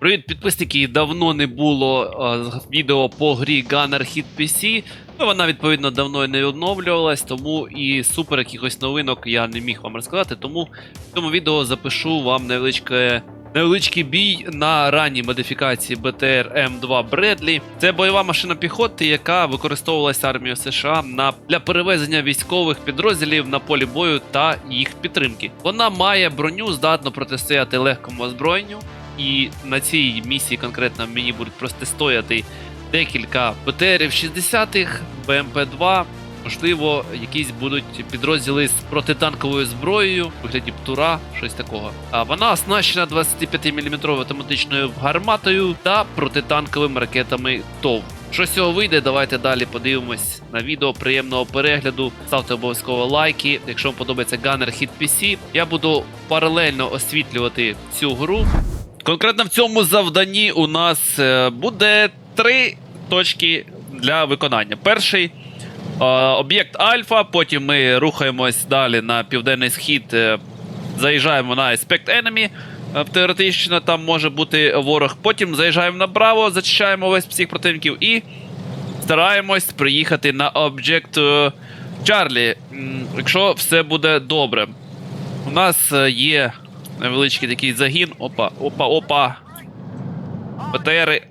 Привіт, підписники! Давно не було е, відео по грі Gunner Hit PC. Ну, вона, відповідно, давно не оновлювалась, тому і супер якихось новинок я не міг вам розказати. Тому в цьому відео запишу вам невеличке. Невеличкий бій на ранній модифікації BTR M2 Bradley. Це бойова машина піхоти, яка використовувалася армією США на для перевезення військових підрозділів на полі бою та їх підтримки. Вона має броню, здатно протистояти легкому озброєнню. І на цій місії конкретно мені будуть протистояти декілька БТРів 60-х, БМП-2. Можливо, якісь будуть підрозділи з протитанковою зброєю, вигляді птура, щось такого. А вона оснащена 25-мм автоматичною гарматою та протитанковими ракетами ТОВ. Що з цього вийде, давайте далі подивимось на відео. Приємного перегляду. Ставте обов'язково лайки. Якщо вам подобається Gunner Hit PC, я буду паралельно освітлювати цю гру. Конкретно в цьому завданні у нас е, буде три точки для виконання. Перший е, об'єкт Альфа, потім ми рухаємось далі на південний схід, е, заїжджаємо на Aspect Enemy. Теоретично там може бути ворог. Потім заїжджаємо на Браво, зачищаємо весь всіх противників і стараємось приїхати на об'єкт Чарлі. Якщо все буде добре. У нас є невеличкий такий загін. Опа, опа, опа. БТРи.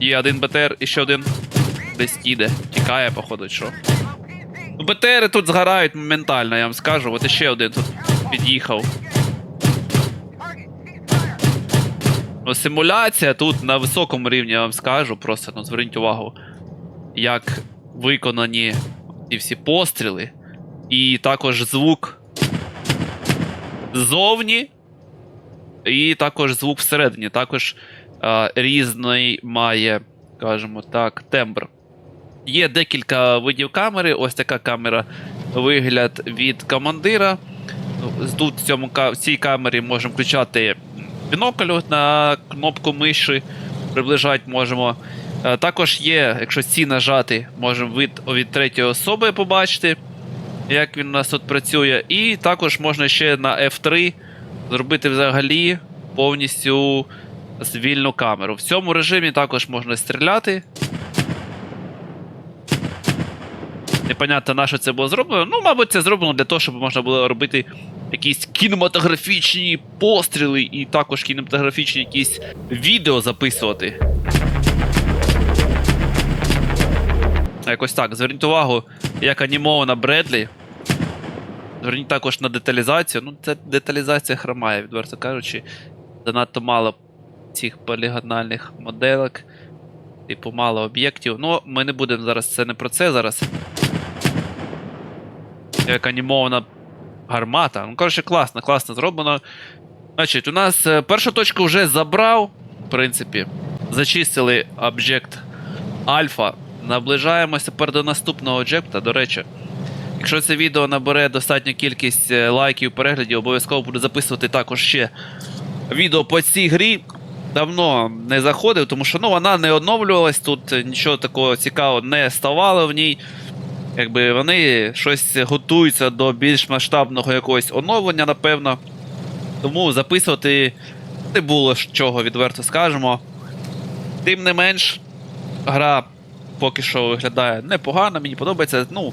Є один БТР і ще один. Десь їде. Тікає, походу, що. Ну, БТРи тут згорають моментально, я вам скажу. От іще один тут під'їхав. Ну, симуляція тут на високому рівні, я вам скажу. Просто ну, зверніть увагу, як виконані ці всі постріли. І також звук ззовні. І також звук всередині. Також е, різний має, скажімо так, тембр. Є декілька видів камери. Ось така камера вигляд від командира. Тут в, цьому, в цій камері можемо включати бінокль на кнопку миші, приближати можемо. Е, Також є, якщо ці нажати, можемо від, від третьої особи побачити, як він у нас тут працює. І також можна ще на F3 зробити взагалі повністю вільну камеру. В цьому режимі також можна стріляти. Непонятно, на що це було зроблено. Ну, мабуть, це зроблено для того, щоб можна було робити якісь кінематографічні постріли і також кінематографічні якісь відео записувати. Якось так. Зверніть увагу, як анімована Бредлі. Зверніть також на деталізацію. Ну, це деталізація хромає, відверто кажучи. Занадто мало цих полігональних моделек. Типу, мало об'єктів. Ну, ми не будемо зараз. Це не про це зараз. Як анімована гармата. Ну, коротше, класно, класно зроблено. Значить, у нас е, першу точку вже забрав. В принципі, зачистили об'єкт Альфа. Наближаємося тепер до наступного об'єкта. До речі, якщо це відео набере достатню кількість е, лайків, переглядів, обов'язково буду записувати також ще відео по цій грі. Давно не заходив, тому що ну, вона не оновлювалась, тут нічого такого цікавого не ставало в ній. Якби вони щось готуються до більш масштабного якогось оновлення, напевно. Тому записувати не було чого, відверто скажемо. Тим не менш, гра поки що виглядає непогано, мені подобається. Ну,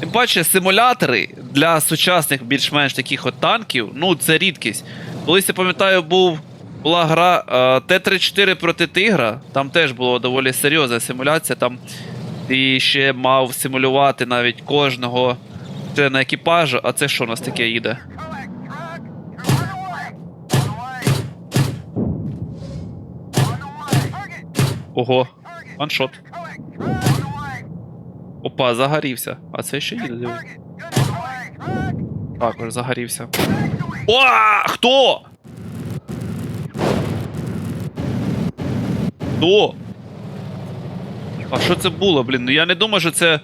тим паче, симулятори для сучасних більш-менш таких от танків, ну, це рідкість. Колись я пам'ятаю, був, була гра е, Т-34 проти Тигра. Там теж була доволі серйозна симуляція. Там ти ще мав симулювати навіть кожного члена екіпажу, а це що у нас таке їде? Ого, ваншот. Опа, загорівся. А це ще диви. Також загорівся. О, хто? Хто? А що це було, блін? Ну я не думаю, що це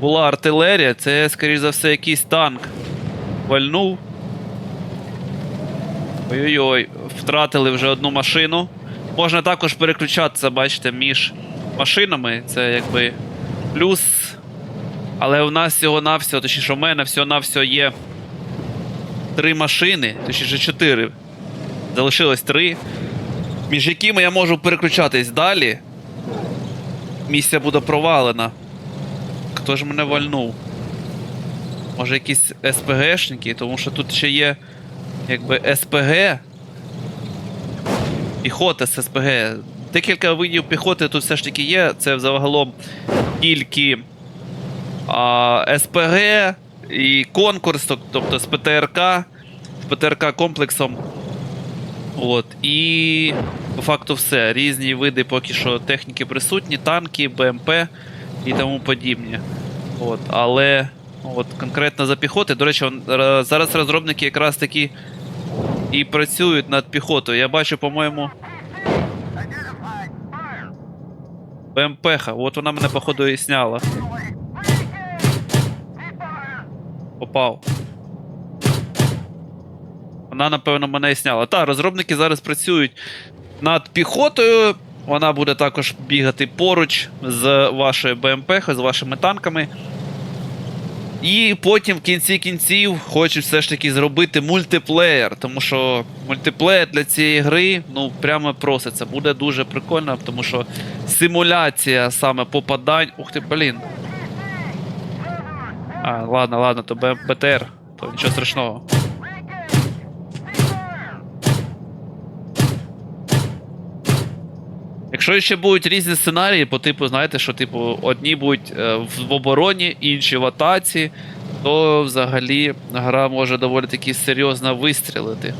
була артилерія, це, скоріш за все, якийсь танк. Вальнув. Ой-ой-ой, втратили вже одну машину. Можна також переключатися, бачите, між машинами. Це якби плюс. Але у нас всього-навсього, точніше, у мене всього-навсього є три машини, точніше чотири. Залишилось три. Між якими я можу переключатись далі. Місія буде провалена. Хто ж мене вальнув? Може якісь СПГшники, тому що тут ще є якби СПГ. Піхота з СПГ. Декілька видів піхоти тут все ж таки є. Це загалом тільки СПГ і конкурс, тобто з ПТРК, з ПТРК комплексом. От. І по факту все. Різні види поки що техніки присутні, танки, БМП і тому подібне. От. Але от, конкретно за піхоти, до речі, зараз розробники якраз таки і працюють над піхотою. Я бачу, по-моєму. БМПха, от вона мене, походу, і сняла. Попав. Вона, напевно, мене і сняла. Так, розробники зараз працюють над піхотою. Вона буде також бігати поруч з вашою БМП, з вашими танками. І потім в кінці кінців хочуть все ж таки зробити мультиплеєр, тому що мультиплеєр для цієї гри ну прямо проситься. Буде дуже прикольно, тому що симуляція саме попадань. Ух ти, блін. А, ладно, ладно, то БТР, то нічого страшного. Якщо ще будуть різні сценарії, по типу, знаєте, що типу одні будуть е, в обороні, інші в атаці, то взагалі гра може доволі таки серйозно вистрілити.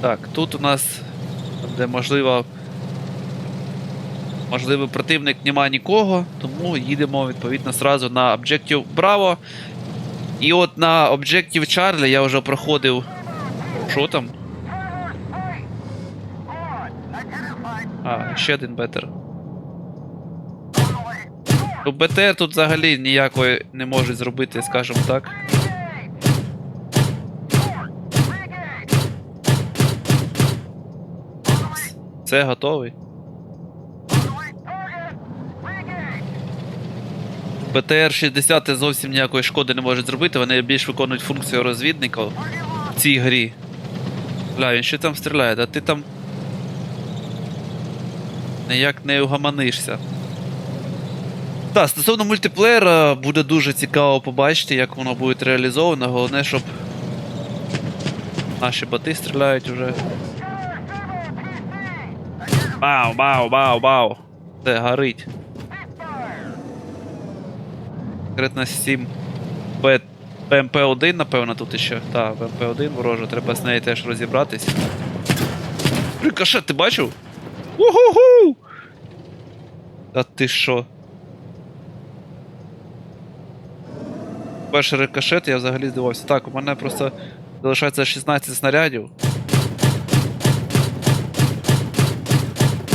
Так, тут у нас, де можливо. Можливо, противник нема нікого, тому їдемо відповідно сразу на Objective Bravo. І от на Objective Charlie я вже проходив. Що там? А, ще один бетер. Ну, БТР тут взагалі ніякої не можуть зробити, скажімо так. Це готовий. БТР-60 зовсім ніякої шкоди не можуть зробити, вони більш виконують функцію розвідника в цій грі. Бля, він ще там стріляє, а ти там. Ніяк не угаманишся. Так, стосовно мультиплеєра, буде дуже цікаво побачити, як воно буде реалізовано. Головне, щоб наші боти стріляють уже. Бау, бау, бау, бау. Це горить. Конкретно 7 Б... БМП-1, напевно, тут іще. Так, БМП-1 вороже, треба з нею теж розібратись. Рикошет, ти бачив? Уху! Та ти що? Перший рикошет, я взагалі здивався. Так, у мене просто залишається 16 снарядів.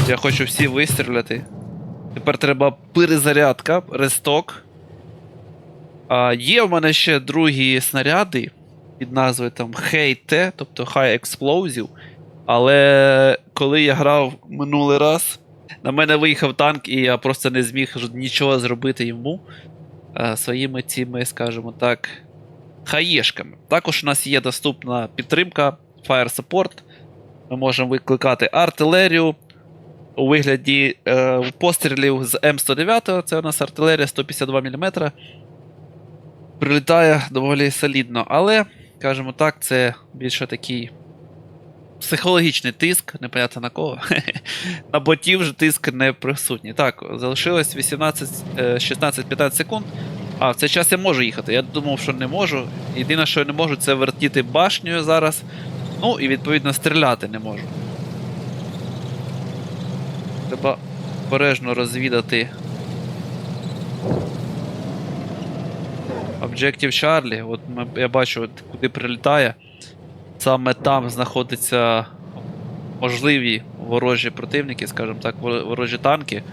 Я хочу всі вистріляти. Тепер треба перезарядка, ресток. А, є в мене ще другі снаряди під назвою там HT, тобто High Explosive. Але коли я грав минулий раз, на мене виїхав танк, і я просто не зміг нічого зробити йому а, своїми цими, скажімо так, хаєшками. Також у нас є доступна підтримка Fire Support. Ми можемо викликати артилерію у вигляді е, пострілів з М109, це у нас артилерія 152 мм. Прилітає доволі солідно, але, скажімо так, це більше такий психологічний тиск, непонятно на кого. на ботів же тиск не присутній. Так, залишилось 18, е, 16-15 секунд. А, в цей час я можу їхати. Я думав, що не можу. Єдине, що я не можу, це вертіти башнею зараз. Ну і відповідно стріляти не можу. Треба обережно розвідати. Objective Charlie, от ми, я бачу, от куди прилітає. Саме там знаходяться можливі ворожі противники, скажімо так, ворожі танки.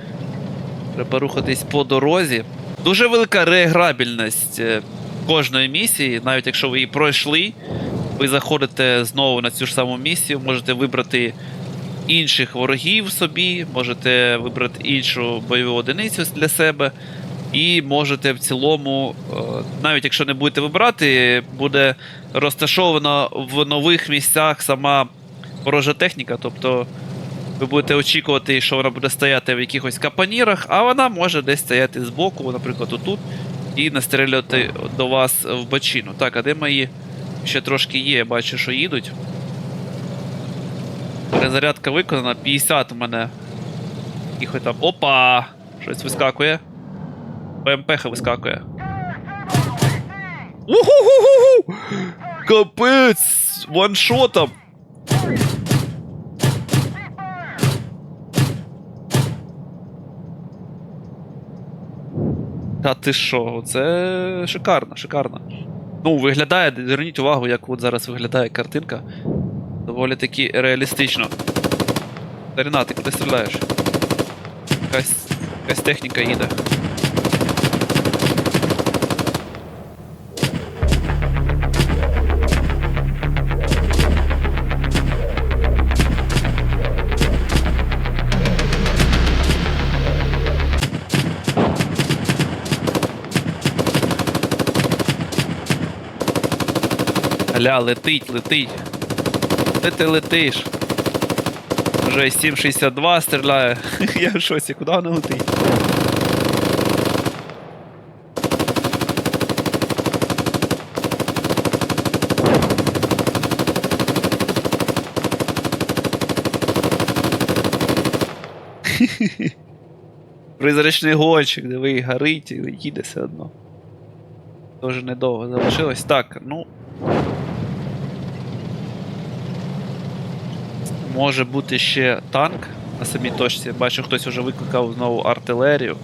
Треба рухатись по дорозі. Дуже велика реаграбільність е, кожної місії, навіть якщо ви її пройшли, ви заходите знову на цю ж саму місію, можете вибрати інших ворогів собі, можете вибрати іншу бойову одиницю для себе. І можете в цілому, е, навіть якщо не будете вибирати, буде розташована в нових місцях сама ворожа техніка. Тобто ви будете очікувати, що вона буде стояти в якихось капанірах, а вона може десь стояти збоку, наприклад, отут, і настрілювати до вас в бочину. Так, а де мої? Ще трошки є, я бачу, що їдуть. Перезарядка виконана, 50 у мене. Їх там. Опа! Щось вискакує. БМП вискакує. Уху-ху-ху-ху! Капець! Ваншотом! Та ти що? Це шикарно, шикарно. Ну, виглядає, зверніть увагу, як от зараз виглядає картинка. Доволі таки реалістично. Старина, ти куди стріляєш? Якась, якась техніка їде. Аля, летить, летить. Де ти летиш? Вже 7,62 стріляє. Я в шоці, куди вона летить? Призрачний гонщик, диви, горить і їде все одно. Тоже недовго залишилось. Так, ну. Може бути ще танк на самій точці. Бачу, хтось вже викликав знову артилерію.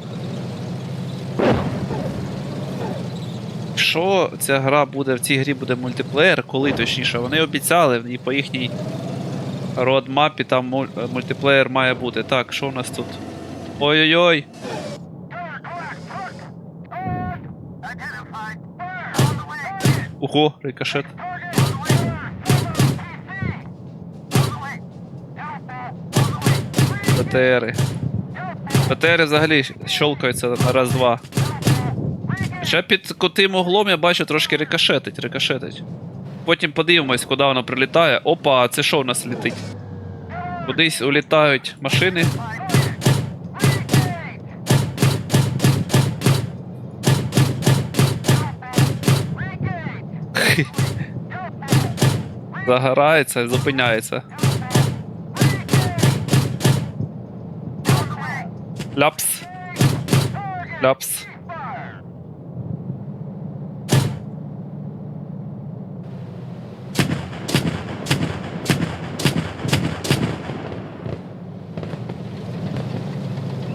Якщо ця гра буде, в цій грі буде мультиплеєр, коли точніше, вони обіцяли і по їхній родмапі там мультиплеєр має бути. Так, що у нас тут? Ой-ой-ой! Ого, рикошет. БТРи. БТРи взагалі щелкаються на раз-два. Хоча під кутим углом я бачу трошки рикошетить, рикошетить. Потім подивимось, куди воно прилітає. Опа, це що у нас летить? Кудись улітають машини. Загорається зупиняється. Ляпс. Ляпс.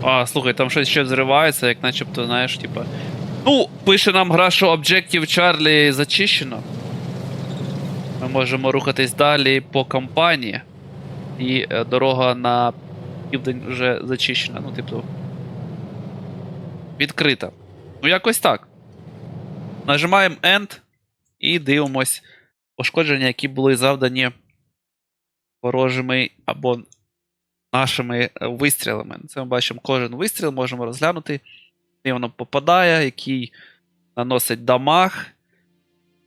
А, слухай, там щось ще взривається, як начебто, знаєш, типа. Ну, пише нам гра, що Objective Charlie зачищено. Ми можемо рухатись далі по кампанії. І е, дорога на південь вже зачищена. Ну, типу. Відкрита. Ну, якось так. Нажимаємо End і дивимось пошкодження, які були завдані ворожими або нашими е, вистрілами. Це ми бачимо кожен вистріл, можемо розглянути, де воно попадає, який наносить дамаг.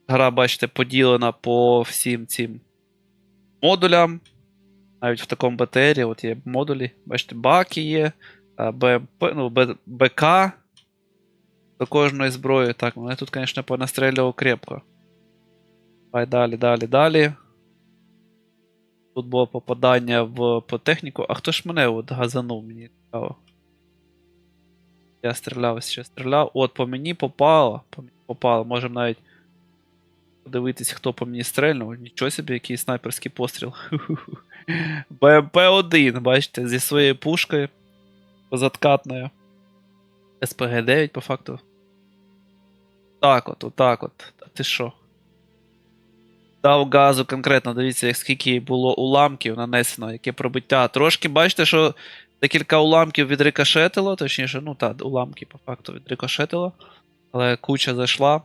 Гра, бачите, поділена по всім цим модулям. Навіть в такому БТРі от є модулі. Бачите, баки є, БМП, ну, БК до кожної зброї. Так, мене тут, звісно, понастрелював крепко. Давай далі, далі, далі. Тут було попадання в по техніку. А хто ж мене от газанув? Мені цікаво. Я стріляв, ще стріляв. От, по мені попало. По мені попало. Можемо навіть подивитись, хто по мені стрельнув. Нічого собі, який снайперський постріл. БМП-1, бачите, зі своєю пушкою позаткатною. СПГ-9 по факту. Так от, отак от. Та ти що? Дав газу конкретно, дивіться, як скільки було уламків нанесено, яке пробиття. Трошки бачите, що декілька уламків відрикошетило, точніше, ну так, уламки по факту відрикошетило, але куча зайшла.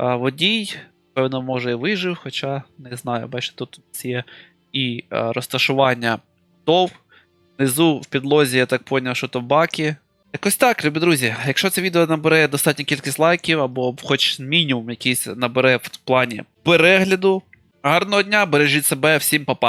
Водій, певно, може і вижив, хоча не знаю, бачите, тут є і розташування ТОВ. Внизу в підлозі, я так поняв, що то баки. Якось так, любі друзі. Якщо це відео набере достатню кількість лайків, або хоч мінімум якийсь набере в плані перегляду. Гарного дня, бережіть себе, всім па-па.